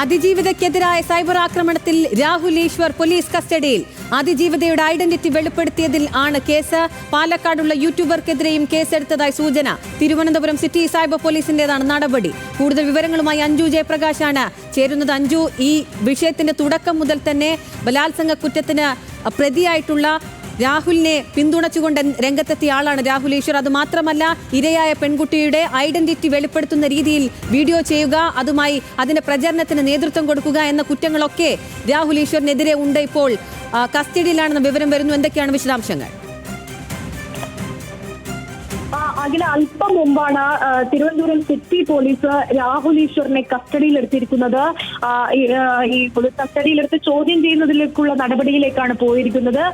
അതിജീവിതയ്ക്കെതിരായ cyber ആക്രമണത്തിൽ Rahul Easwar police കസ്റ്റഡിയിൽ. അതിജീവിതയുടെ ഐഡന്റിറ്റി വെളിപ്പെടുത്തിയതിൽ ആണ് കേസ്. പാലക്കാടുള്ള യൂട്യൂബർക്കെതിരെയും കേസെടുത്തതായി സൂചന. തിരുവനന്തപുരം സിറ്റി സൈബർ പോലീസിന്റേതാണ് നടപടി. കൂടുതൽ വിവരങ്ങളുമായി അഞ്ജു ജയപ്രകാശാണ്. ചേരുന്നത് അഞ്ജു ഈ വിഷയത്തിന്റെ തുടക്കം മുതൽ തന്നെ ബലാത്സംഗ കുറ്റത്തിന് പ്രതിയായിട്ടുള്ള രാഹുലിനെ പിന്തുണച്ചുകൊണ്ട് രംഗത്തെത്തിയ ആളാണ് രാഹുൽ ഈശ്വർ. അത് മാത്രമല്ല ഇരയായ പെൺകുട്ടിയുടെ ഐഡന്റിറ്റി വെളിപ്പെടുത്തുന്ന രീതിയിൽ വീഡിയോ ചെയ്യുക അതുമായി അതിന്റെ പ്രചരണത്തിന് നേതൃത്വം കൊടുക്കുക എന്ന കുറ്റങ്ങളൊക്കെ രാഹുൽ ഈശ്വറിനെതിരെ ഉണ്ട് ഇപ്പോൾ. കസ്റ്റഡിയിലാണെന്ന വിവരം വരുന്നു. എന്തൊക്കെയാണ് വിശദാംശങ്ങൾ? അഖില അല്പം മുമ്പാണ് തിരുവനന്തപുരം സിറ്റി പോലീസ് രാഹുൽ ഈശ്വറിനെ കസ്റ്റഡിയിലെടുത്തിരിക്കുന്നത്. ഈ, കസ്റ്റഡിയിലെടുത്ത് ചോദ്യം ചെയ്യുന്നതിലേക്കുള്ള നടപടിയിലേക്കാണ് പോയിരിക്കുന്നത്.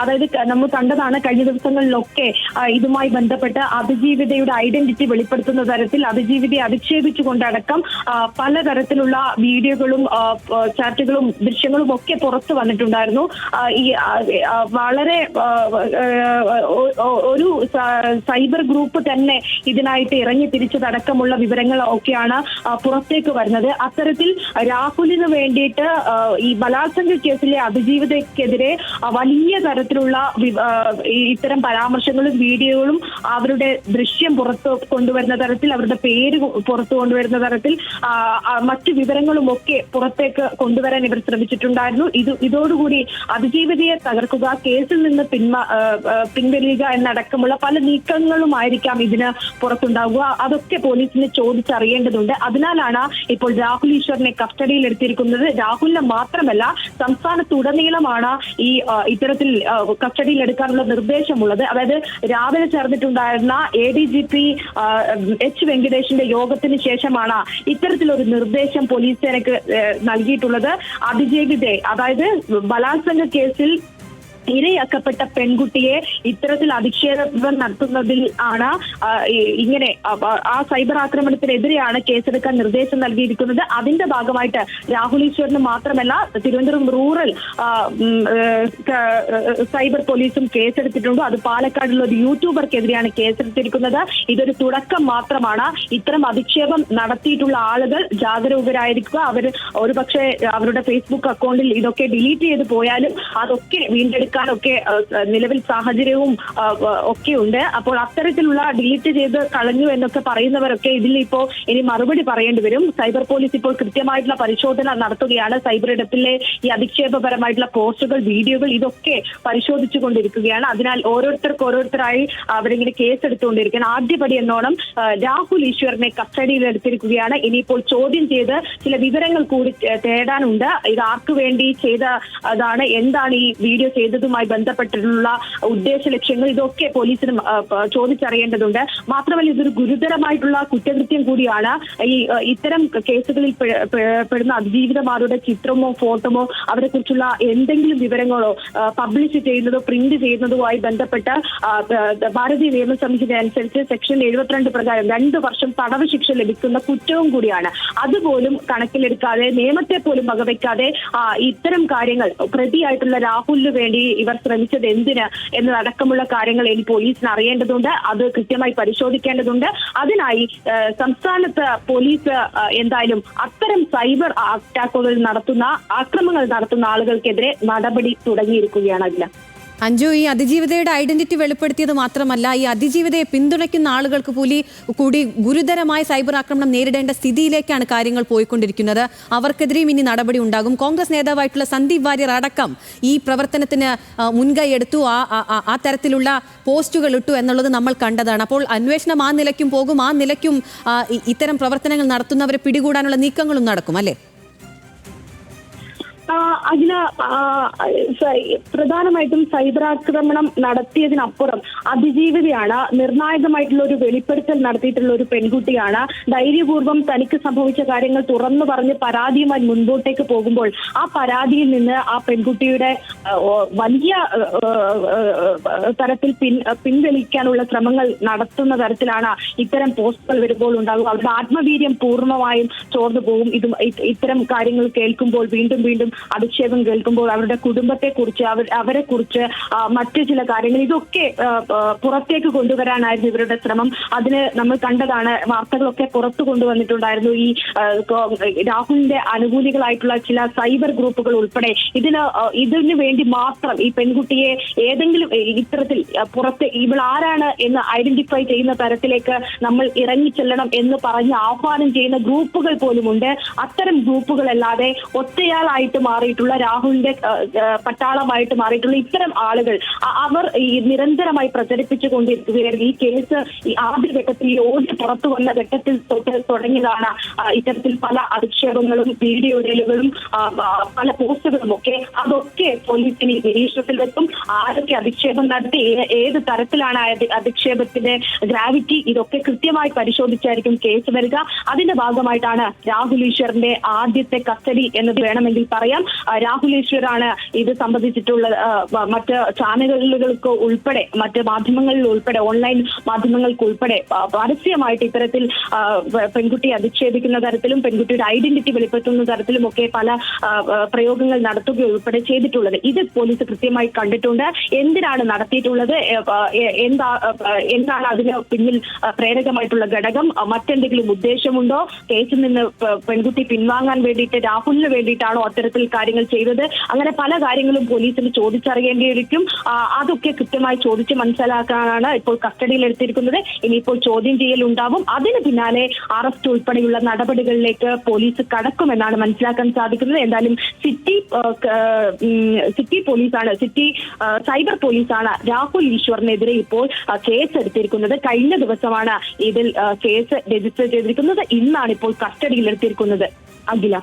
അതായത് നമ്മൾ കണ്ടതാണ് കഴിഞ്ഞ ദിവസങ്ങളിലൊക്കെ ഇതുമായി ബന്ധപ്പെട്ട് അതിജീവിതയുടെ ഐഡന്റിറ്റി വെളിപ്പെടുത്തുന്ന തരത്തിൽ അതിജീവിതയെ അധിക്ഷേപിച്ചുകൊണ്ടടക്കം പലതരത്തിലുള്ള വീഡിയോകളും ചാറ്റുകളും ദൃശ്യങ്ങളും ഒക്കെ പുറത്തു വന്നിട്ടുണ്ടായിരുന്നു. ഈ വളരെ ഒരു സൈബർ ഗ്രൂപ്പ് തന്നെ ഇതിനായിട്ട് ഇറങ്ങി തിരിച്ചതടക്കമുള്ള വിവരങ്ങൾ ഒക്കെയാണ് പുറത്തേക്ക് വരുന്നത്. അത്തരത്തിൽ രാഹുലിന് വേണ്ടിയിട്ട് ഈ ബലാത്സംഗ കേസിലെ അതിജീവിതക്കെതിരെ വലിയ തരത്തിലുള്ള ഇത്തരം പരാമർശങ്ങളും വീഡിയോകളും അവരുടെ ദൃശ്യം പുറത്ത് കൊണ്ടുവരുന്ന തരത്തിൽ അവരുടെ പേര് പുറത്തു കൊണ്ടുവരുന്ന തരത്തിൽ മറ്റു വിവരങ്ങളും ഒക്കെ പുറത്തേക്ക് കൊണ്ടുവരാൻ ഇവർ ശ്രമിച്ചിട്ടുണ്ടായിരുന്നു. ഇത് ഇതോടുകൂടി അതിജീവിതയെ തകർക്കുക കേസിൽ നിന്ന് പിന്മാ പിൻവലിയുക എന്നടക്കമുള്ള പല നീക്കങ്ങളുമായിരിക്കാം ഇതിന് പുറത്തുണ്ടാവുക. അതൊക്കെ പോലീസിന് ചോദിച്ചറിയേണ്ടതുണ്ട്. അതിനാലാണ് ഇപ്പോൾ രാഹുൽ ഈശ്വറിനെ കസ്റ്റഡിയിൽ എടുത്തിരിക്കുന്നത്. രാഹുലിനെ മാത്രമല്ല സംസ്ഥാനത്തുടനീളമാണ് ഈ ഇത്തരത്തിൽ കസ്റ്റഡിയിൽ എടുക്കാനുള്ള നിർദ്ദേശമുള്ളത്. അതായത് രാവിലെ ചേർന്നിട്ടുണ്ടായിരുന്ന A D G P H വെങ്കടേഷിന്റെ യോഗത്തിന് ശേഷമാണ് ഇത്തരത്തിലൊരു നിർദ്ദേശം പോലീസ് സേനക്ക് ഏഹ്, നൽകിയിട്ടുള്ളത്. അതിജീവിതയെ അതായത് ബലാത്സംഗ കേസിൽ ഇരയാക്കപ്പെട്ട പെൺകുട്ടിയെ ഇത്തരത്തിൽ അധിക്ഷേപം നടത്തുന്നതിൽ ആണ് ഇങ്ങനെ ആ, സൈബർ ആക്രമണത്തിനെതിരെയാണ് കേസെടുക്കാൻ നിർദ്ദേശം നൽകിയിരിക്കുന്നത്. അതിന്റെ ഭാഗമായിട്ട് രാഹുൽ ഈശ്വറിന് മാത്രമല്ല തിരുവനന്തപുരം റൂറൽ സൈബർ പോലീസും കേസെടുത്തിട്ടുണ്ട്. അത് പാലക്കാടുള്ള ഒരു യൂട്യൂബർക്കെതിരെയാണ് കേസെടുത്തിരിക്കുന്നത്. ഇതൊരു തുടക്കം മാത്രമാണ്. ഇത്തരം അധിക്ഷേപം നടത്തിയിട്ടുള്ള ആളുകൾ ജാഗരൂകരായിരിക്കുക. അവർ ഒരുപക്ഷെ അവരുടെ ഫേസ്ബുക്ക് അക്കൗണ്ടിൽ ഇതൊക്കെ ഡിലീറ്റ് ചെയ്ത് പോയാലും അതൊക്കെ വീണ്ടെടുക്കാനൊക്കെ ആ, നിലവിൽ സാഹചര്യവും ആ, ആ, ഒക്കെ ഉണ്ട് അപ്പോൾ അത്തരത്തിലുള്ള ഡിലീറ്റ് ചെയ്ത് കളഞ്ഞു എന്നൊക്കെ പറയുന്നവരൊക്കെ ഇതിൽ ഇപ്പോൾ ഇനി മറുപടി പറയേണ്ടി വരും. സൈബർ പോലീസ് ഇപ്പോൾ കൃത്യമായിട്ടുള്ള പരിശോധന നടത്തുകയാണ്. സൈബർ ഇടത്തിലെ ഈ അധിക്ഷേപപരമായിട്ടുള്ള പോസ്റ്റുകൾ വീഡിയോകൾ ഇതൊക്കെ പരിശോധിച്ചു കൊണ്ടിരിക്കുകയാണ്. അതിനാൽ ഓരോരുത്തർക്ക് ഓരോരുത്തരായി അവരിങ്ങനെ കേസ് എടുത്തുകൊണ്ടിരിക്കുകയാണ്. ആദ്യപടി എന്നോണം രാഹുൽ ഈശ്വറിനെ കസ്റ്റഡിയിൽ എടുത്തിരിക്കുകയാണ്. ഇനിയിപ്പോൾ ചോദ്യം ചെയ്ത് ചില വിവരങ്ങൾ കൂടി തേടാനുണ്ട്. ഇത് ആർക്കു വേണ്ടി ചെയ്ത അതാണ് എന്താണ് ഈ വീഡിയോ ചെയ്തതുമായി ബന്ധപ്പെട്ടിട്ടുള്ള ഉദ്ദേശ ലക്ഷ്യങ്ങൾ ഇതൊക്കെ പോലീസിന് ചോദിച്ചറിയേണ്ടതുണ്ട്. മാത്രമല്ല ഇതൊരു ഗുരുതരമായിട്ടുള്ള കുറ്റകൃത്യം കൂടിയാണ്. ഈ ഇത്തരം കേസുകളിൽ പെടുന്ന അതിജീവിതമാരുടെ ചിത്രമോ ഫോട്ടോമോ അവരെ കുറിച്ചുള്ള എന്തെങ്കിലും വിവരങ്ങളോ പബ്ലിഷ് ചെയ്യുന്നതോ പ്രിന്റ് ചെയ്യുന്നതുമായി ബന്ധപ്പെട്ട് ആ, ആ, ഭാരതീയ നിയമ സംഹിത അനുസരിച്ച് സെക്ഷൻ എഴുപത്തിരണ്ട് പ്രകാരം രണ്ട് വർഷം തടവ് ശിക്ഷ ലഭിക്കുന്ന കുറ്റവും കൂടിയാണ്. അതുപോലും കണക്കിലെടുക്കാതെ നിയമത്തെ പോലും വകവെക്കാതെ ഇത്തരം കാര്യങ്ങൾ പ്രതിയായിട്ടുള്ള രാഹുലിന് വേണ്ടി ഇവർ ശ്രമിച്ചത് എന്തിന് എന്നതടക്കമുള്ള കാര്യങ്ങൾ ഇനി പോലീസിന് അറിയേണ്ടതുണ്ട്. അത് കൃത്യമായി പരിശോധിക്കേണ്ടതുണ്ട്. അതിനായി സംസ്ഥാനത്ത് പോലീസ് എന്തായാലും അത്തരം സൈബർ അറ്റാക്കുകൾ നടത്തുന്ന ആക്രമങ്ങൾ നടത്തുന്ന ആളുകൾക്കെതിരെ നടപടി തുടങ്ങിയിരിക്കുകയാണ് അതിൽ അഞ്ജു ഈ അതിജീവിതയുടെ ഐഡന്റിറ്റി വെളിപ്പെടുത്തിയത് മാത്രമല്ല ഈ അതിജീവിതയെ പിന്തുണയ്ക്കുന്ന ആളുകൾക്ക് കൂടി കൂടി ഗുരുതരമായ സൈബർ ആക്രമണം നേരിടേണ്ട സ്ഥിതിയിലേക്കാണ് കാര്യങ്ങൾ പോയിക്കൊണ്ടിരിക്കുന്നത്. അവർക്കെതിരെയും ഇനി നടപടി ഉണ്ടാകും. കോൺഗ്രസ് നേതാവായിട്ടുള്ള സന്ദീപ് വാര്യർ അടക്കം ഈ പ്രവർത്തനത്തിന് മുൻകൈ എടുത്തു ആ- ആ തരത്തിലുള്ള പോസ്റ്റുകൾ ഇട്ടു എന്നുള്ളത് നമ്മൾ കണ്ടതാണ്. അപ്പോൾ അന്വേഷണം ആ നിലയ്ക്കും പോകും. ആ നിലയ്ക്കും ഇത്തരം പ്രവർത്തനങ്ങൾ നടത്തുന്നവരെ പിടികൂടാനുള്ള നീക്കങ്ങളും നടക്കും അല്ലേ? അതിന് പ്രധാനമായിട്ടും സൈബർ ആക്രമണം നടത്തിയതിനപ്പുറം അതിജീവിതയാണ് നിർണായകമായിട്ടുള്ള ഒരു വെളിപ്പെടുത്തൽ നടത്തിയിട്ടുള്ള ഒരു പെൺകുട്ടിയാണ്. ധൈര്യപൂർവം തനിക്ക് സംഭവിച്ച കാര്യങ്ങൾ തുറന്നു പറഞ്ഞ് പരാതിയുമായി മുൻപോട്ടേക്ക് പോകുമ്പോൾ ആ പരാതിയിൽ നിന്ന് ആ പെൺകുട്ടിയുടെ വലിയ തരത്തിൽ പിൻ പിൻവലിക്കാനുള്ള ശ്രമങ്ങൾ നടത്തുന്ന തരത്തിലാണ് ഇത്തരം പോസ്റ്റുകൾ വരുമ്പോൾ ഉണ്ടാകുക അവരുടെ ആത്മവീര്യം പൂർണമായും ചോർന്നു പോകും. ഇത് ഇത്തരം കാര്യങ്ങൾ കേൾക്കുമ്പോൾ വീണ്ടും വീണ്ടും അധിക്ഷേപ കേൾക്കുമ്പോൾ അവരുടെ കുടുംബത്തെ കുറിച്ച് അവർ അവരെ കുറിച്ച് മറ്റു ചില കാര്യങ്ങൾ ഇതൊക്കെ പുറത്തേക്ക് കൊണ്ടുവരാനായിരുന്നു ഇവരുടെ ശ്രമം. അതിന് നമ്മൾ കണ്ടതാണ് വാർത്തകളൊക്കെ പുറത്തു കൊണ്ടുവന്നിട്ടുണ്ടായിരുന്നു. ഈ രാഹുലിന്റെ അനുകൂലികളായിട്ടുള്ള ചില സൈബർ ഗ്രൂപ്പുകൾ ഉൾപ്പെടെ ഇതിന് ഇതിനു വേണ്ടി മാത്രം ഈ പെൺകുട്ടിയെ ഏതെങ്കിലും ഇത്തരത്തിൽ പുറത്ത് ഇവൾ ആരാണ് എന്ന് ഐഡന്റിഫൈ ചെയ്യുന്ന തരത്തിലേക്ക് നമ്മൾ ഇറങ്ങിച്ചെല്ലണം എന്ന് പറഞ്ഞ് ആഹ്വാനം ചെയ്യുന്ന ഗ്രൂപ്പുകൾ പോലുമുണ്ട്. അത്തരം ഗ്രൂപ്പുകളല്ലാതെ ഒറ്റയാളായിട്ട് മാറിയിട്ടുള്ള രാഹുലിന്റെ പട്ടാളമായിട്ട് മാറിയിട്ടുള്ള ഇത്തരം ആളുകൾ അവർ ഈ നിരന്തരമായി പ്രചരിപ്പിച്ചു കൊണ്ടിരിക്കുകയായിരുന്നു. ഈ കേസ് ഈ ആദ്യഘട്ടത്തിൽ ഓടി പുറത്തു വന്ന ഘട്ടത്തിൽ തൊട്ട് തുടങ്ങിയതാണ് ഇത്തരത്തിൽ പല അധിക്ഷേപങ്ങളും വീഡിയോ ഇടലുകളും പല പോസ്റ്റുകളും ഒക്കെ. അതൊക്കെ പോലീസിന് നിരീക്ഷണത്തിൽ വെക്കും. ആരൊക്കെ അധിക്ഷേപം നടത്തി ഏത് തരത്തിലാണ് അധിക്ഷേപത്തിന്റെ ഗ്രാവിറ്റി ഇതൊക്കെ കൃത്യമായി പരിശോധിച്ചായിരിക്കും കേസ് വരിക. അതിന്റെ ഭാഗമായിട്ടാണ് രാഹുൽ ഈശ്വറിന്റെ ആദ്യത്തെ കസ്റ്റഡി എന്നത് വേണമെങ്കിൽ പറയാം. ആ, രാഹുൽ ഇത് സംബന്ധിച്ചിട്ടുള്ള മറ്റ് ചാനലുകൾക്ക് ഉൾപ്പെടെ മറ്റ് മാധ്യമങ്ങളിൽ ഉൾപ്പെടെ ഓൺലൈൻ മാധ്യമങ്ങൾക്ക് ഉൾപ്പെടെ പരസ്യമായിട്ട് ഇത്തരത്തിൽ പെൺകുട്ടിയെ അധിക്ഷേപിക്കുന്ന തരത്തിലും പെൺകുട്ടിയുടെ ഐഡന്റിറ്റി വെളിപ്പെടുത്തുന്ന തരത്തിലും ഒക്കെ പല പ്രയോഗങ്ങൾ നടത്തുക ഉൾപ്പെടെ ചെയ്തിട്ടുള്ളത്. ഇത് പോലീസ് കൃത്യമായി കണ്ടിട്ടുണ്ട്. എന്തിനാണ് നടത്തിയിട്ടുള്ളത്? എന്താ എന്താണ് അതിന് പിന്നിൽ പ്രേരകമായിട്ടുള്ള ഘടകം? മറ്റെന്തെങ്കിലും ഉദ്ദേശമുണ്ടോ? കേസിൽ നിന്ന് പെൺകുട്ടി പിൻവാങ്ങാൻ വേണ്ടിയിട്ട് രാഹുലിന് വേണ്ടിയിട്ടാണോ അത്തരത്തിൽ കാര്യങ്ങൾ ചെയ്തത്. അങ്ങനെ പല കാര്യങ്ങളും പോലീസിന് ചോദിച്ചറിയേണ്ടിയിരിക്കും. അതൊക്കെ കൃത്യമായി ചോദിച്ച് മനസ്സിലാക്കാനാണ് ഇപ്പോൾ കസ്റ്റഡിയിൽ എടുത്തിരിക്കുന്നത്. ഇനിയിപ്പോൾ ചോദ്യം ചെയ്യൽ ഉണ്ടാവും. അതിന് പിന്നാലെ അറസ്റ്റ് ഉൾപ്പെടെയുള്ള നടപടികളിലേക്ക് പോലീസ് കടക്കുമെന്നാണ് മനസ്സിലാക്കാൻ സാധിക്കുന്നത്. എന്തായാലും സിറ്റി സിറ്റി പോലീസാണ് സിറ്റി സൈബർ പോലീസാണ് രാഹുൽ ഈശ്വറിനെതിരെ ഇപ്പോൾ കേസ് എടുത്തിരിക്കുന്നത് കഴിഞ്ഞ ദിവസമാണ് ഇതിൽ കേസ് രജിസ്റ്റർ ചെയ്തിരിക്കുന്നത്. ഇന്നാണ് ഇപ്പോൾ കസ്റ്റഡിയിൽ എടുത്തിരിക്കുന്നത്. അഖില.